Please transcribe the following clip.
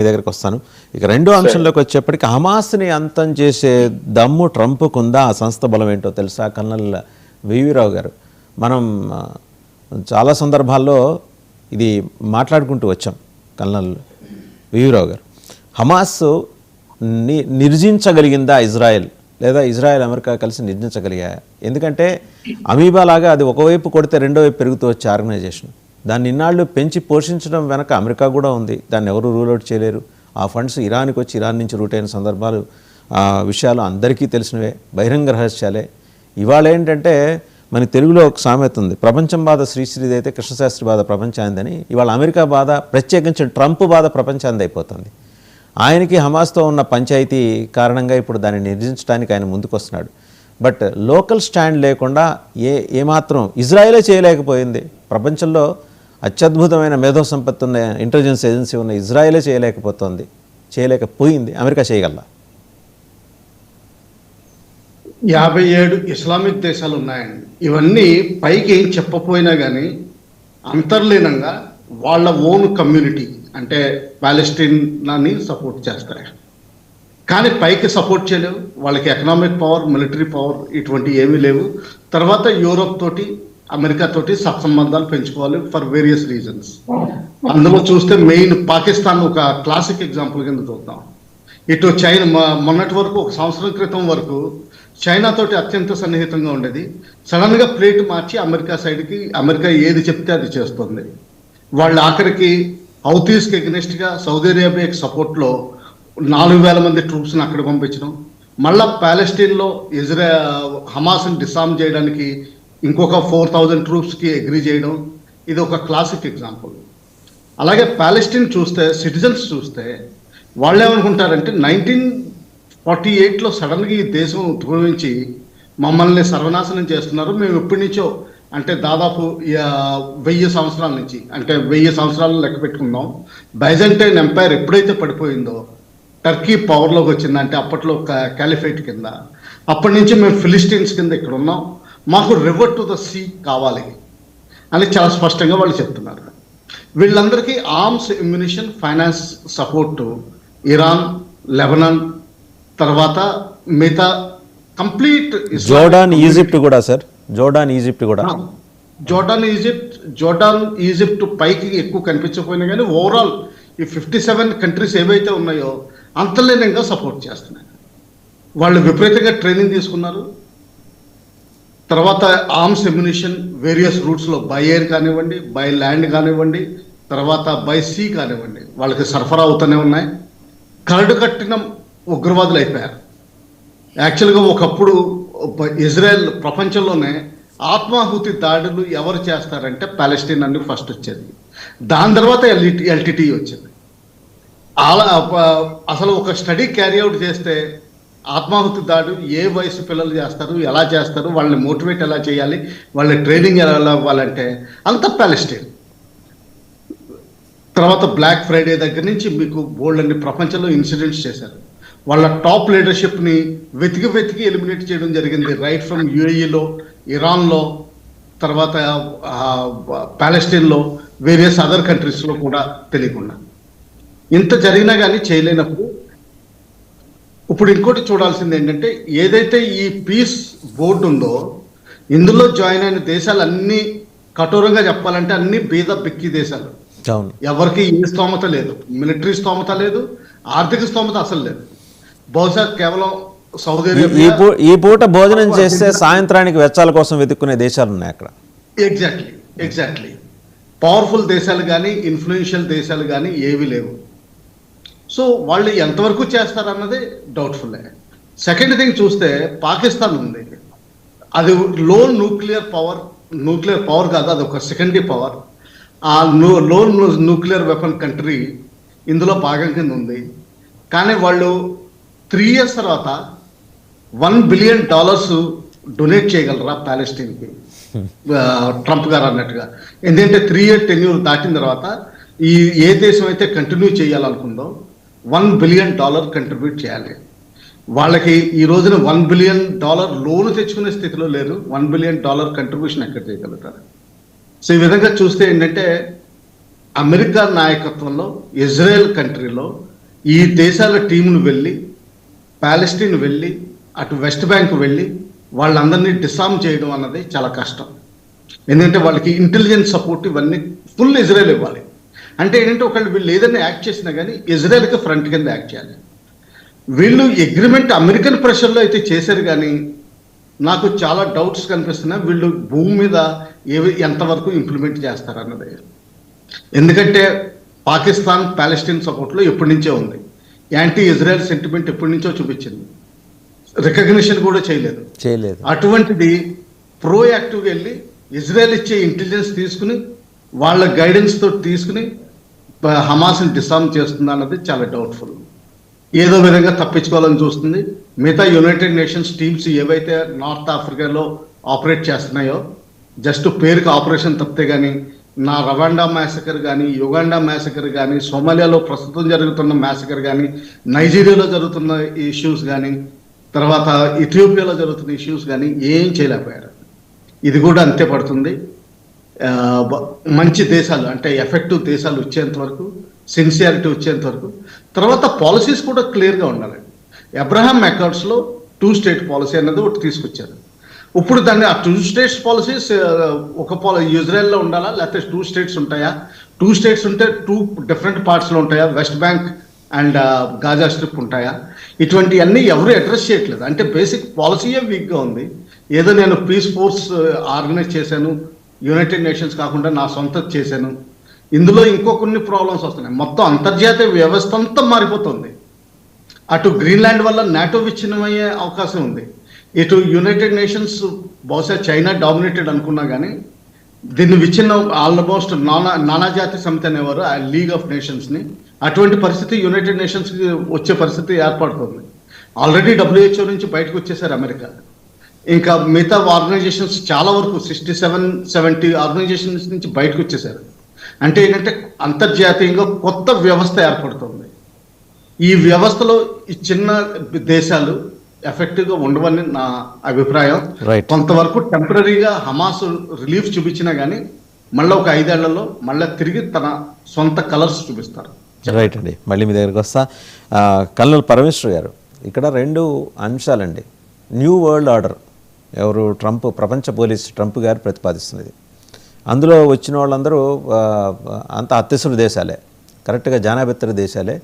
మీ దగ్గరికి వస్తాను. ఇక రెండో అంశంలోకి వచ్చేప్పటికి హమాస్ని అంతం చేసే దమ్ము ట్రంప్కుందా? ఆ సంస్థ బలం ఏంటో తెలుసా? కల్నల్ వివిరావు గారు. మనం చాలా సందర్భాల్లో ఇది మాట్లాడుకుంటూ వచ్చాం కల్నల్ వివిరావు గారు. హమాస్ని నిర్జించగలిగిందా ఇజ్రాయెల్? లేదా ఇజ్రాయెల్ అమెరికా కలిసి నిర్జించగలిగాయా? ఎందుకంటే అమీబా లాగా అది ఒకవైపు కొడితే రెండో వైపు పెరుగుతూ వచ్చే ఆర్గనైజేషన్. దాన్ని ఇన్నాళ్ళు పెంచి పోషించడం వెనక అమెరికా కూడా ఉంది. దాన్ని ఎవరు రూల్ అవుట్ చేయలేరు. ఆ ఫండ్స్ ఇరాన్కి వచ్చి ఇరాన్ నుంచి రూట్ అయిన సందర్భాలు ఆ విషయాలు అందరికీ తెలిసినవే. బహిరంగ రహస్యాలే. ఇవాళ ఏంటంటే మన తెలుగులో ఒక సామెత ఉంది. ప్రపంచం బాధ శ్రీశ్రీది అయితే కృష్ణశాస్త్రి బాధ ప్రపంచాందని ఇవాళ అమెరికా బాధ ప్రత్యేకించి ట్రంప్ బాధ ప్రపంచాంది అయిపోతుంది. ఆయనకి హమాస్తో ఉన్న పంచాయతీ కారణంగా ఇప్పుడు దాన్ని నిర్జించడానికి ఆయన ముందుకొస్తున్నాడు. బట్ లోకల్ స్టాండ్ లేకుండా ఏ ఏమాత్రం ఇజ్రాయలే చేయలేకపోయింది. ప్రపంచంలో అత్యద్భుతమైన మేధో సంపత్తి ఉన్న ఇంటెలిజెన్స్ ఏజెన్సీ ఉన్న ఇజ్రాయెలే చేయలేకపోతుంది. చేయలేకపోయింది. అమెరికా చేయగలరా యాభై ఏడు ఇస్లామిక్ దేశాలు ఉన్నాయండి. ఇవన్నీ పైకి ఏం చెప్పపోయినా కానీ అంతర్లీనంగా వాళ్ళ ఓన్ కమ్యూనిటీ అంటే ప్యాలెస్టీనాని సపోర్ట్ చేస్తాయి. కానీ పైకి సపోర్ట్ చేయలేవు. వాళ్ళకి ఎకనామిక్ పవర్ మిలిటరీ పవర్ ఇటువంటి ఏమీ లేవు. తర్వాత యూరోప్ తోటి అమెరికా తోటి సత్సంబంధాలు పెంచుకోవాలి ఫర్ వేరియస్ రీజన్స్ అందులో చూస్తే మెయిన్ పాకిస్తాన్ ఒక క్లాసిక్ ఎగ్జాంపుల్ కింద చూద్దాం. ఇటు చైనా మొన్నటి వరకు ఒక సంవత్సరం క్రితం వరకు చైనా తోటి అత్యంత సన్నిహితంగా ఉండేది. సడన్గా ప్లేట్ మార్చి అమెరికా సైడ్కి అమెరికా ఏది చెప్తే అది చేస్తుంది. వాళ్ళ ఆఖరికి హౌతీస్కి ఎగ్నెస్ట్గా సౌదీ అరేబియాకి సపోర్ట్లో నాలుగు వేల మంది ట్రూప్స్ని అక్కడ పంపించడం. మళ్ళా ప్యాలెస్టీన్లో ఇజ్రా హమాస్ని డిసామ్ చేయడానికి ఇంకొక ఫోర్ థౌజండ్ ట్రూప్స్కి అగ్రీ చేయడం ఇది ఒక క్లాసిక్ ఎగ్జాంపుల్ అలాగే ప్యాలెస్టీన్ చూస్తే సిటిజన్స్ చూస్తే వాళ్ళు ఏమనుకుంటారంటే నైన్టీన్ ఫార్టీ ఎయిట్లో సడన్గా ఈ దేశం ఉద్భవించి మమ్మల్ని సర్వనాశనం చేస్తున్నారు మేము ఎప్పటి నుంచో అంటే దాదాపు వెయ్యి సంవత్సరాల నుంచి అంటే వెయ్యి సంవత్సరాలు లెక్క పెట్టుకుందాం. బైజెంటైన్ ఎంపైర్ ఎప్పుడైతే పడిపోయిందో టర్కీ పవర్లోకి వచ్చిందంటే అప్పట్లో క్యాలిఫైట్ కింద. అప్పటి నుంచి మేము ఫిలిస్టీన్స్ కింద ఇక్కడ ఉన్నాం. మాకు రివర్ టు ద సీ కావాలి అని చాలా స్పష్టంగా వాళ్ళు చెప్తున్నారు. వీళ్ళందరికీ arms ammunition finance support Iran Lebanon తర్వాత మిగతా కంప్లీట్ జోర్డాన్ ఈజిప్ట్ కూడా సార్. జోర్డాన్ ఈజిప్ట్ కూడా. జోర్డాన్ ఈజిప్ట్ జోర్డాన్ ఈజిప్ట్ పైకి ఎక్కువ కనిపించకపోయినా కానీ ఓవరాల్ ఈ ఫిఫ్టీ సెవెన్ కంట్రీస్ ఏవైతే ఉన్నాయో అంతర్లీనంగా సపోర్ట్ చేస్తున్నాయి. వాళ్ళు విపరీతంగా ట్రైనింగ్ తీసుకున్నారు. తర్వాత ఆర్మ్స్ ఎమ్యునేషన్ వేరియస్ రూట్స్లో బై ఎయిర్ కానివ్వండి బై ల్యాండ్ కానివ్వండి తర్వాత బై సీ కానివ్వండి వాళ్ళకి సరఫరా అవుతూనే ఉన్నాయి. కరడు కట్టిన ఉగ్రవాదులు అయిపోయారు. యాక్చువల్గా ఒకప్పుడు ఇజ్రాయెల్ ప్రపంచంలోనే ఆత్మాహుతి దాడులు ఎవరు చేస్తారంటే పాలెస్టీన్ అని ఫస్ట్ వచ్చేది. దాని తర్వాత ఎల్ఈటి ఎల్టీటీ వచ్చింది. అలా అసలు ఒక స్టడీ క్యారీ అవుట్ చేస్తే ఆత్మాహుతి దాడు ఏ వయసు పిల్లలు చేస్తారు ఎలా చేస్తారు వాళ్ళని మోటివేట్ ఎలా చేయాలి వాళ్ళ ట్రైనింగ్ ఎలా ఇవ్వాలంటే అంత ప్యాలెస్టైన్. తర్వాత బ్లాక్ ఫ్రైడే దగ్గర నుంచి మీకు బోల్డ్ అన్ని ప్రపంచంలో ఇన్సిడెంట్స్ చేశారు. వాళ్ళ టాప్ లీడర్షిప్ని వెతికి వెతికి ఎలిమినేట్ చేయడం జరిగింది. రైట్ ఫ్రమ్ యుఏఈలో ఇరాన్లో తర్వాత ప్యాలెస్టీన్లో వేరియస్ అదర్ కంట్రీస్లో కూడా తెలియకుండా. ఇంత జరిగినా కానీ చేయలేనప్పుడు ఇప్పుడు ఇంకోటి చూడాల్సింది ఏంటంటే ఏదైతే ఈ పీస్ బోర్డు ఉందో ఇందులో జాయిన్ అయిన దేశాలు అన్ని కఠోరంగా చెప్పాలంటే అన్ని బీద బిక్కి దేశాలు. ఎవరికి ఏ స్తోమత లేదు. మిలిటరీ స్తోమత లేదు ఆర్థిక స్తోమత అసలు లేదు. బహుశా కేవలం సౌదీ అరేబియా ఈ పూట భోజనం చేస్తే సాయంత్రానికి వెచ్చాల కోసం వెతుక్కునే దేశాలు ఉన్నాయి అక్కడ. ఎగ్జాక్ట్లీ ఎగ్జాక్ట్లీ పవర్ఫుల్ దేశాలు కానీ ఇన్ఫ్లుయెన్షియల్ దేశాలు కానీ ఏవి లేవు. సో వాళ్ళు ఎంతవరకు చేస్తారన్నది డౌట్ఫుల్ సెకండ్ థింగ్ చూస్తే పాకిస్తాన్ ఉంది. అది లో న్యూక్లియర్ పవర్ న్యూక్లియర్ పవర్ కాదు అది ఒక సెకండరీ పవర్ ఆ లో న్యూక్లియర్ వెపన్ కంట్రీ ఇందులో భాగం కింద ఉంది. కానీ వాళ్ళు త్రీ ఇయర్స్ తర్వాత వన్ బిలియన్ డాలర్స్ డొనేట్ చేయగలరా ప్యాలెస్టీన్కి ట్రంప్ గారు అన్నట్టుగా. ఎందుకంటే త్రీ ఇయర్ టెన్యూర్ దాటిన తర్వాత ఈ ఏ దేశం అయితే కంటిన్యూ చేయాలనుకుందో వన్ బిలియన్ డాలర్ కంట్రిబ్యూట్ చేయాలి. వాళ్ళకి ఈ రోజున వన్ బిలియన్ డాలర్ లోన్ తెచ్చుకునే స్థితిలో లేరు. వన్ బిలియన్ డాలర్ కంట్రిబ్యూషన్ ఎక్కడ చేయగలుగుతారు? సో ఈ విధంగా చూస్తే ఏంటంటే అమెరికా నాయకత్వంలో ఇజ్రాయెల్ కంట్రీలో ఈ దేశాల టీమును వెళ్ళి పాలెస్టీన్ వెళ్ళి అటు వెస్ట్ బ్యాంక్ వెళ్ళి వాళ్ళందరినీ డిసామ్ చేయడం అన్నది చాలా కష్టం. ఎందుకంటే వాళ్ళకి ఇంటెలిజెన్స్ సపోర్ట్ ఇవన్నీ ఫుల్ ఇజ్రాయెల్ ఇవ్వాలి. అంటే ఏంటంటే ఒకళ్ళు వీళ్ళు ఏదైనా యాక్ట్ చేసినా కానీ ఇజ్రాయెల్కి ఫ్రంట్ కింద యాక్ట్ చేయాలి. వీళ్ళు అగ్రిమెంట్ అమెరికన్ ప్రెషర్లో అయితే చేశారు కానీ నాకు చాలా డౌట్స్ కనిపిస్తున్నాయి వీళ్ళు భూమి మీద ఏవి ఎంతవరకు ఇంప్లిమెంట్ చేస్తారు అన్నది ఎందుకంటే పాకిస్తాన్ పాలెస్టీన్ సపోర్ట్లో ఎప్పటి నుంచే ఉంది. యాంటీ ఇజ్రాయెల్ సెంటిమెంట్ ఎప్పటి నుంచో చూపించింది. రికగ్నిషన్ కూడా చేయలేదు. చేయలేదు. అటువంటిది ప్రోయాక్టివ్గా వెళ్ళి ఇజ్రాయెల్ ఇచ్చే ఇంటెలిజెన్స్ తీసుకుని వాళ్ళ గైడెన్స్ తోటి తీసుకుని హమాస్ని డిసామ్ చేస్తుందా అన్నది చాలా డౌట్ఫుల్ ఏదో విధంగా తప్పించుకోవాలని చూస్తుంది. మిగతా యునైటెడ్ నేషన్స్ టీమ్స్ ఏవైతే నార్త్ ఆఫ్రికాలో ఆపరేట్ చేస్తున్నాయో జస్ట్ పేరుకి ఆపరేషన్ తప్పితే కానీ నా రవాండా మ్యాసకర్ కానీ యుగాండా మ్యాసకర్ కానీ సోమాలియాలో ప్రస్తుతం జరుగుతున్న మ్యాసకర్ కానీ నైజీరియాలో జరుగుతున్న ఇష్యూస్ కానీ తర్వాత ఇథియోపియాలో జరుగుతున్న ఇష్యూస్ కానీ ఏం చేయలేకపోయారు. ఇది కూడా అంతే పడుతుంది. మంచి దేశాలు అంటే ఎఫెక్టివ్ దేశాలు వచ్చేంత వరకు సిన్సియారిటీ వచ్చేంత వరకు. తర్వాత పాలసీస్ కూడా క్లియర్గా ఉండాలి. అబ్రహాం అకౌంట్స్లో టూ స్టేట్ పాలసీ అనేది ఒకటి తీసుకొచ్చారు. ఇప్పుడు దాన్ని ఆ టూ స్టేట్స్ పాలసీస్ ఒక పాల ఇజ్రాయెల్లో ఉండాలా లేకపోతే టూ స్టేట్స్ ఉంటాయా? టూ స్టేట్స్ ఉంటే టూ డిఫరెంట్ పార్ట్స్లో ఉంటాయా? West Bank and Gaza Strip ఉంటాయా? ఇటువంటివన్నీ ఎవరు అడ్రస్ చేయట్లేదు. అంటే బేసిక్ పాలసీయే వీక్గా ఉంది. ఏదో నేను పీస్ ఫోర్స్ ఆర్గనైజ్ చేశాను యునైటెడ్ నేషన్స్ కాకుండా నా సొంత చేశాను. ఇందులో ఇంకో కొన్ని ప్రాబ్లమ్స్ వస్తున్నాయి. మొత్తం అంతర్జాతీయ వ్యవస్థ అంతా మారిపోతుంది. అటు గ్రీన్లాండ్ వల్ల నాటో విచ్ఛిన్నమయ్యే అవకాశం ఉంది. ఇటు యునైటెడ్ నేషన్స్ బహుశా చైనా డామినేటెడ్ అనుకున్నా కానీ దీన్ని విచ్ఛిన్నం ఆల్మోస్ట్ నానా నానాజాతి సమితి అనేవారు ఆ లీగ్ ఆఫ్ నేషన్స్ని అటువంటి పరిస్థితి యునైటెడ్ నేషన్స్కి వచ్చే పరిస్థితి ఏర్పడుతుంది. ఆల్రెడీ డబ్ల్యూహెచ్ఓ నుంచి బయటకు వచ్చేసారు అమెరికా. ఇంకా మిగతా ఆర్గనైజేషన్స్ చాలా వరకు సిక్స్టీ సెవెన్ సెవెంటీ ఆర్గనైజేషన్స్ నుంచి బయటకు వచ్చేసారు. అంటే ఏంటంటే అంతర్జాతీయంగా కొత్త వ్యవస్థ ఏర్పడుతుంది. ఈ వ్యవస్థలో ఈ చిన్న దేశాలు ఎఫెక్టివ్గా ఉండవని నా అభిప్రాయం. కొంతవరకు టెంపరీగా హమాస్ రిలీఫ్ చూపించినా కానీ మళ్ళీ ఒక ఐదేళ్ళలో మళ్ళీ తిరిగి తన సొంత కలర్స్ చూపిస్తారు. రైట్ అండి. మళ్ళీ మీ దగ్గరికి వస్తా. కల్నల్ పరమేశ్వర్ గారు ఇక్కడ రెండు అంశాలండి. New world order. ఎవరు ట్రంప్ ప్రపంచ పోలీస్ ట్రంప్ గారు ప్రతిపాదిస్తున్నది. అందులో వచ్చిన వాళ్ళందరూ అంత అత్యసులు దేశాలే. కరెక్ట్గా జానాభిత్తర దేశాలే.